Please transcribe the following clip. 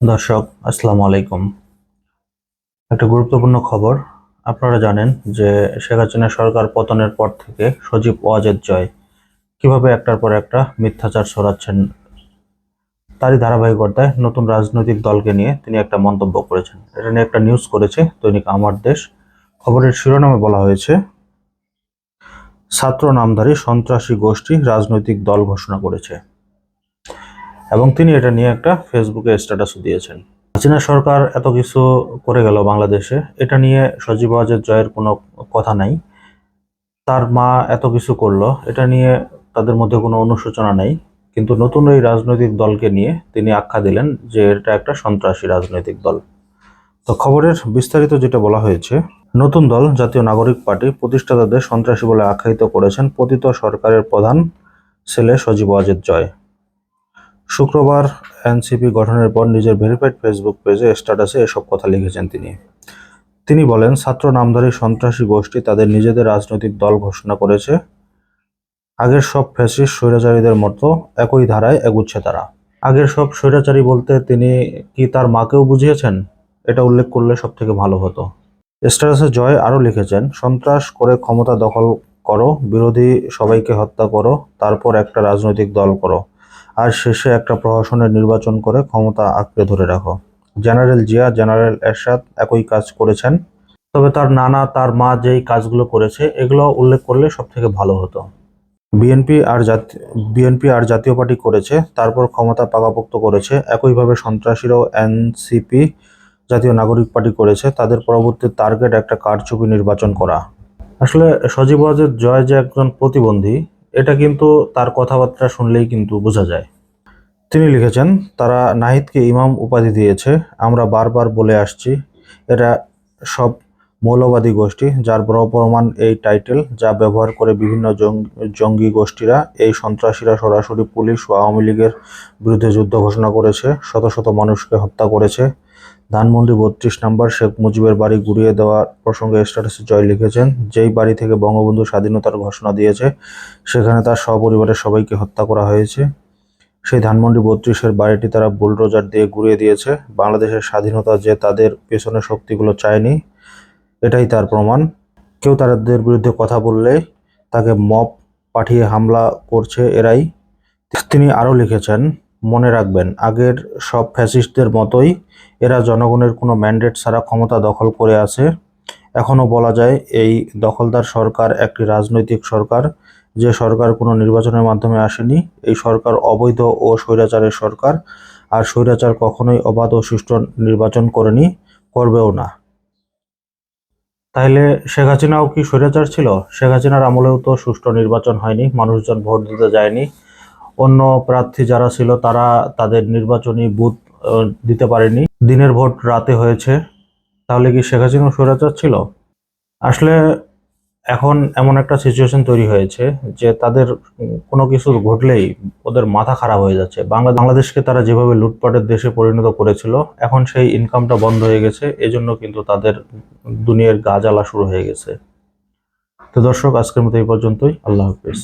দর্শক, আসসালামু আলাইকুম। একটা গুরুত্বপূর্ণ খবর, আপনারা জানেন যে শেখ হাসিনা সরকার পতনের পর থেকে সজীব ওয়াজেদ জয় কীভাবে একটার পর একটা মিথ্যাচার ছড়াচ্ছেন, তারই ধারাবাহিকতায় নতুন রাজনৈতিক দলকে নিয়ে তিনি একটা মন্তব্য করেছেন। এটা নিয়ে একটা নিউজ করেছে দৈনিক আমার দেশ। খবরের শিরোনামে বলা হয়েছে, ছাত্র নামধারী সন্ত্রাসী গোষ্ঠী রাজনৈতিক দল ঘোষণা করেছে। এবং তিনি এটা নিয়ে একটা ফেসবুকে স্ট্যাটাসও দিয়েছেন। হাসিনা সরকার এত কিছু করে গেল বাংলাদেশে, এটা নিয়ে সজীব ওয়াজেদ জয়ের কোনো কথা নাই। তার মা এত কিছু করল, এটা নিয়ে তাদের মধ্যে কোনো অনুশোচনা নেই। কিন্তু নতুন এই রাজনৈতিক দলকে নিয়ে তিনি আখ্যা দিলেন যে এটা একটা সন্ত্রাসী রাজনৈতিক দল। তো খবরের বিস্তারিত যেটা বলা হয়েছে, নতুন দল জাতীয় নাগরিক পার্টি প্রতিষ্ঠাতাদের সন্ত্রাসী বলে আখ্যায়িত করেছেন পতিত সরকারের প্রধান ছেলে সজীব ওয়াজেদ জয়। শুক্রবার এনসিপি গঠনের পর নিজের ভেরিফাইড ফেসবুক পেজে স্ট্যাটাসে এসব কথা লিখেছেন তিনি। তিনি বলেন, ছাত্র নামধারী সন্ত্রাসী গোষ্ঠী তাদের নিজেদের রাজনৈতিক দল ঘোষণা করেছে। আগের সব ফ্যাসিস্ট স্বৈরাচারীদের মতো একই ধারায় এগুচ্ছে তারা। আগের সব স্বৈরাচারী বলতে তিনি কি তার মাকেও বুঝিয়েছেন? এটা উল্লেখ করলে সব থেকে ভালো হতো। স্ট্যাটাসে জয় আরও লিখেছেন, সন্ত্রাস করে ক্ষমতা দখল করো, বিরোধী সবাইকে হত্যা করো, তারপর একটা রাজনৈতিক দল করো। আর শেষে একটা প্রহসনের নির্বাচন করে ক্ষমতা আঁকড়ে ধরে রাখো। জেনারেল জিয়া, জেনারেল এরশাদ একই কাজ করেছেন। তবে তার নানা, তার মা যেই কাজগুলো করেছে এগুলো উল্লেখ করলে সব থেকে ভালো হতো। বিএনপি আর জাতীয় বিএনপি আর জাতীয় পার্টি করেছে, তারপর ক্ষমতা পাকাপোক্ত করেছে। একইভাবে সন্ত্রাসীরাও এনসিপি, জাতীয় নাগরিক পার্টি করেছে। তাদের পরবর্তী টার্গেট একটা কারচুপি নির্বাচন করা। আসলে সজীব জয় যে একজন প্রতিবন্ধী এটা কিন্তু তার কথাবার্তা শুনলেই কিন্তু বোঝা যায়। তিনি লিখেছেন, তারা নাহিদকে ইমাম উপাধি দিয়েছে, আমরা বারবার বলে আসছি এরা সব মৌলবাদী গোষ্ঠী, যার বড় প্রমাণ এই টাইটেল, যা ব্যবহার করে বিভিন্ন জঙ্গি গোষ্ঠীরা, এই সন্ত্রাসীরা সরাসরি পুলিশ ও আওয়ামী লীগের বিরুদ্ধে যুদ্ধ ঘোষণা করেছে, শত শত মানুষকে হত্যা করেছে ধানমন্ডি বত্রিশ নম্বর শেখ মুজিবের বাড়ি গুড়িয়ে দেওয়ার প্রসঙ্গে স্ট্যাটাসে জয় লিখেছেন। যেই বাড়ি থেকে বঙ্গবন্ধু স্বাধীনতার ঘোষণা দিয়েছে, সেখানে তার সপরিবারের সবাইকে হত্যা করা হয়েছে। সেই ধানমন্ডি বত্রিশের বাড়িটি তারা বুলডোজার দিয়ে ঘুরিয়ে দিয়েছে। বাংলাদেশের স্বাধীনতা যে তাদের পেছনের শক্তিগুলো চায়নি, এটাই তার প্রমাণ। কেউ তাদের বিরুদ্ধে কথা বললে তাকে মপ পাঠিয়ে হামলা করছে এরাই। তিনি আরও লিখেছেন মনে রাখবেন, আগের সব ফ্যাসিস্টদের মতোই এরা জনগণের কোনো ম্যান্ডেট ছাড়া ক্ষমতা দখল করে আছে। এখনও বলা যায়, এই দখলদার সরকার একটি রাজনৈতিক সরকার। যে সরকার কোনো নির্বাচনের মাধ্যমে আসেনি, এই সরকার অবৈধ ও স্বৈরাচারের সরকার। আর স্বৈরাচার কখনোই অবাধ ও সুষ্ঠু নির্বাচন করেনি, করবেও না। তাইলে শেখ হাসিনাও কি স্বৈরাচার ছিল? শেখ হাসিনার আমলেও তো সুষ্ঠু নির্বাচন হয়নি, মানুষজন ভোট দিতে যায়নি। অন্য প্রার্থী যারা ছিল তারা তাদের নির্বাচনী বুথ দিতে পারেনি। দিনের ভোট রাতে হয়েছে। তাহলে কি শেখ হাসিনা স্বৈরাচার ছিল? আসলে এখন এমন একটা সিচুয়েশন তৈরি হয়েছে যে তাদের কোনো কিছু ঘটলেই ওদের মাথা খারাপ হয়ে যাচ্ছে। বাংলা বাংলাদেশকে তারা যেভাবে লুটপাটের দেশে পরিণত করেছিল, এখন সেই ইনকামটা বন্ধ হয়ে গেছে। এজন্য কিন্তু তাদের দুনিয়ার গা জ্বালা শুরু হয়ে গেছে। তো দর্শক, আজকের মতো এই পর্যন্তই। আল্লাহ হাফিজ।